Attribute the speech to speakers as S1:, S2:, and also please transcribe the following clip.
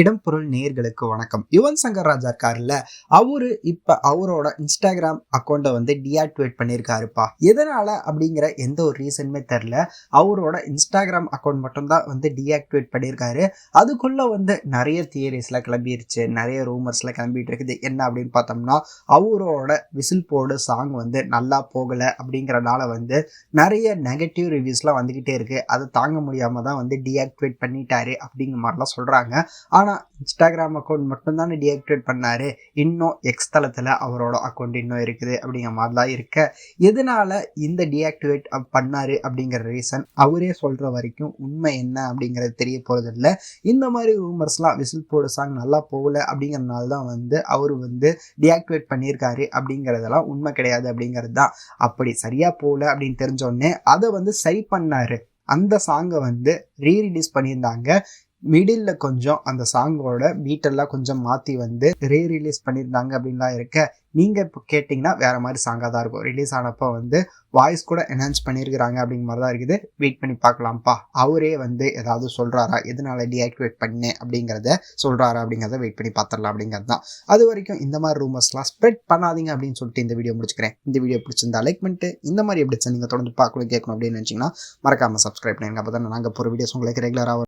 S1: இடம் பொருள் நேர்களுக்கு வணக்கம். யுவன் சங்கர் ராஜா இருக்காருல்ல அவரு இப்ப அவரோட இன்ஸ்டாகிராம் அக்கௌண்ட்டை வந்து டிஆக்டிவேட் பண்ணியிருக்காருப்பா எதனால அப்படிங்கிற எந்த ஒரு ரீசனுமே தெரில அவரோட இன்ஸ்டாகிராம் அக்கௌண்ட் மட்டும்தான் வந்து டிஆக்டிவேட் பண்ணியிருக்காரு அதுக்குள்ள வந்து நிறைய தியரிஸ்லாம் கிளம்பிருச்சு. நிறைய ரூமர்ஸ்லாம் கிளம்பிட்டு இருக்குது. என்ன அப்படின்னு பார்த்தோம்னா அவரோட விசில் போடு சாங் வந்து நல்லா போகலை அப்படிங்கிறனால வந்து நிறைய நெகட்டிவ் ரிவ்யூஸ்லாம் வந்துக்கிட்டே இருக்கு. அதை தாங்க முடியாம தான் வந்து டிஆக்டிவேட் பண்ணிட்டாரு அப்படிங்கிற மாதிரிலாம் சொல்றாங்க. ஆனால் இன்ஸ்டாகிராம் அக்கௌண்ட் மட்டும்தானே டீஆக்டிவேட் பண்ணார். இன்னும் எக்ஸ் தளத்தில் அவரோட அக்கௌண்ட் இன்னும் இருக்குது அப்படிங்கிற மாதிரிலாம் இருக்க. எதனால இந்த டீஆக்டிவேட் பண்ணார் அப்படிங்கிற ரீசன் அவரே சொல்கிற வரைக்கும் உண்மை என்ன அப்படிங்கிறது தெரிய போகிறதில்ல இந்த மாதிரி ரூமர்ஸ்லாம் விசில் போடு சாங் நல்லா போகல அப்படிங்கிறனால தான் வந்து அவர் வந்து டீஆக்டிவேட் பண்ணியிருக்காரு அப்படிங்கிறதெல்லாம் உண்மை கிடையாது அப்படிங்கிறது தான் அப்படி சரியாக போகல அப்படின்னு தெரிஞ்சோடனே அதை வந்து சரி பண்ணார். அந்த சாங்கை வந்து ரீரிலீஸ் பண்ணியிருந்தாங்க. மிடில் கொஞ்சம் அந்த சாங்கோட பீட்டெல்லாம் கொஞ்சம் மாற்றி வந்து ரீ ரிலீஸ் பண்ணியிருந்தாங்க அப்படின்லாம் இருக்க. நீங்கள் இப்போ கேட்டிங்கன்னா வேறு மாதிரி சாங்காக தான் இருக்கும். ரிலீஸ் ஆனப்போ வந்து வாய்ஸ் கூட என்ஹான்ஸ் பண்ணியிருக்கிறாங்க அப்படிங்கிற மாதிரி தான் இருக்குது. வெயிட் பண்ணி பார்க்கலாம்ப்பா. அவரே வந்து ஏதாவது சொல்கிறாரா எதனால டீஆக்டிவேட் பண்ணேன் அப்படிங்கிறத சொல்கிறாரா அப்படிங்கிறத வெயிட் பண்ணி பார்த்துடலாம் அப்படிங்கிறது தான். அது வரைக்கும் இந்த மாதிரி ரூமர்ஸ்லாம் ஸ்ப்ரெட் பண்ணாதீங்க அப்படின்னு சொல்லிட்டு இந்த வீடியோ முடிச்சுக்கிறேன். இந்த வீடியோ பிடிச்சிருந்தா லைக் பண்ணிட்டு இந்த மாதிரி எப்படி நீங்கள் தொடர்ந்து பார்க்கணும் கேட்கணும் அப்படின்னு நினச்சிங்கன்னா மறக்காமல் சப்ஸ்கிரைப் பண்ணுங்க அப்போ தான் நாங்கள் போகிற வீடியோஸ் உங்களுக்கு ரெகுலராக